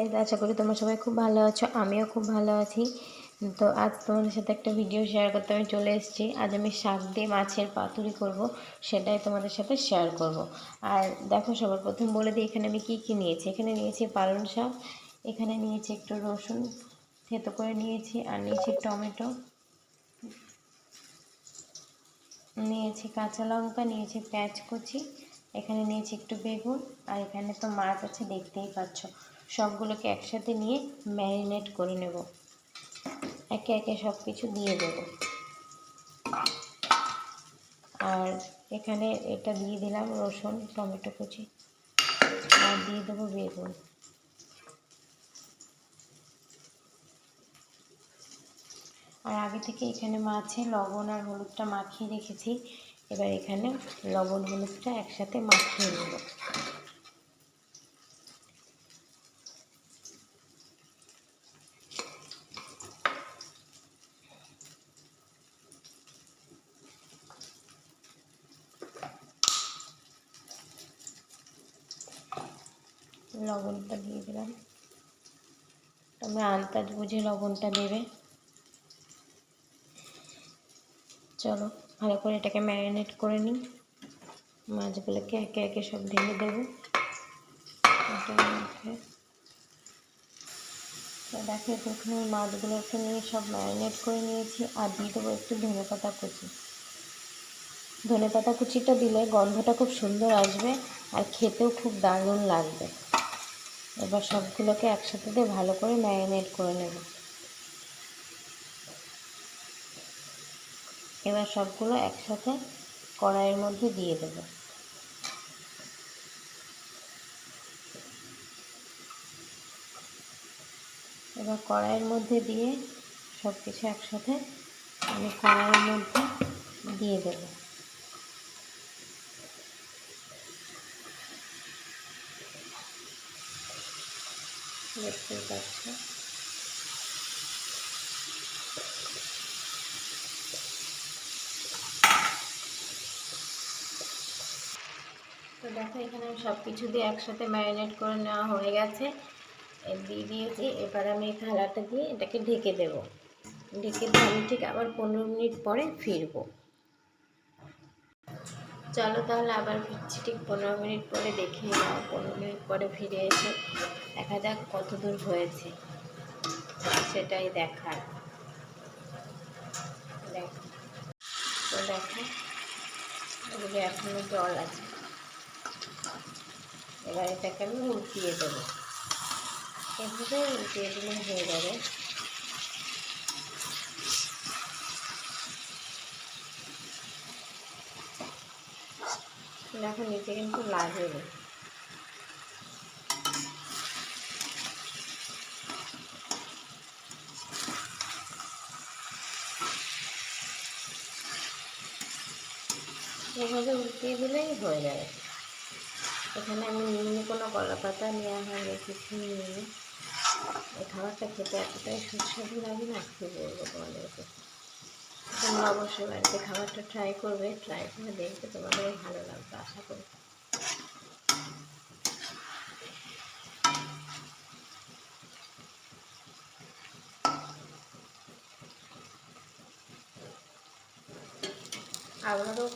Guys আশা করি তোমরা সবাই খুব ভালো আছো, আমিও খুব ভালো আছি। তো আজ তোমাদের সাথে একটা ভিডিও শেয়ার করতে আমি চলে এসেছি। আজ আমি শাক দিয়ে মাছের পাতুরি করব, সেটাই তোমাদের সাথে শেয়ার করব। আর দেখো সবার প্রথম বলে দিই, এখানে আমি কী কী নিয়েছি? এখানে নিয়েছি পালং শাক, এখানে নিয়েছি একটু রসুন থেতো করে নিয়েছি, আর নিয়েছি টমেটো, নিয়েছি কাঁচা লঙ্কা, নিয়েছি পেঁয়াজ কুচি, এখানে নিয়েছি একটু বেগুন, আর এখানে তো মাছ আছে, দেখতেই পাচ্ছ। সবগুলোকে একসাথে নিয়ে ম্যারিনেট করে নেব। একে একে সব কিছু দিয়ে দেব। আর এখানে এটা দিয়ে দিলাম রসুন, টমেটো কুচি। আর দিয়ে দেবো বেগুন। আর আগে থেকে এখানে মাছে লবণ আর হলুদটা মাখিয়ে রেখেছি। এবার এখানে লবণ হলুদটা একসাথে মাখিয়ে নেব। লবণটা দিয়ে দিলাম। তোমরা আন্দাজ বুঝে লবণটা দেবে। চলো, ভালো করে এটাকে ম্যারিনেট করে নিই। মাছগুলোকে একে একে সব ঢেলে দেবো। দেখো প্রথমে মাছগুলোকে নিয়ে সব ম্যারিনেট করে নিয়েছি আর দিয়ে দেবো একটু ধনে পাতা কুচি। ধনে পাতা কুচিটা দিলে গন্ধটা খুব সুন্দর আসবে আর খেতেও খুব দারুণ লাগবে। এবার সবগুলোকে একসাথে দিয়ে ভালো করে ম্যারিনেট করে নেব। এবার সবগুলো একসাথে কড়াইয়ের মধ্যে দিয়ে দেব। এবার কড়াইয়ের মধ্যে দিয়ে সব কিছু একসাথে আমি কড়াইয়ের মধ্যে দিয়ে দেব। দেখতেই পাচ্ছ। তো দেখো, এখানে সব কিছু দিয়ে একসাথে ম্যারিনেট করে নেওয়া হয়ে গেছে। দিয়ে দিয়েছি, এবার আমি এই থালাটা দিয়ে এটাকে ঢেকে দেব। ঢেকে দিয়ে আমি ঠিক আবার পনেরো মিনিট পরে ফিরবো। চলো তাহলে আবার ফিরছি ঠিক পনেরো মিনিট পরে, দেখে নাও পনেরো মিনিট পরে ফিরে এসে। দেখা যাক কত দূর হয়েছে। সেটাই দেখার। দেখো, তো দেখো, এদিকে এখনও জল আছে। এবার এটাকে আমি উল্টিয়ে দেবো। এভাবে উল্টিয়ে দিলে হয়ে যাবে। দেখো নিচে কিন্তু লাগেনি এভাবে উল্টিয়ে দিলেই হয়ে যাবে। এখানে আমি নিয়ে কোনো কলা পাতা নেওয়া হয়নি, কিছু নিয়ে এই খাবারটা খেতে এতটাই সুস্বাদু লাগে না, কী বলব তোমাদেরকে? তোমরা অবশ্যই বাড়িতে খাবারটা ট্রাই করবে ট্রাই করে দেখবে তোমাদেরও ভালো লাগবে, আশা করি। আবারও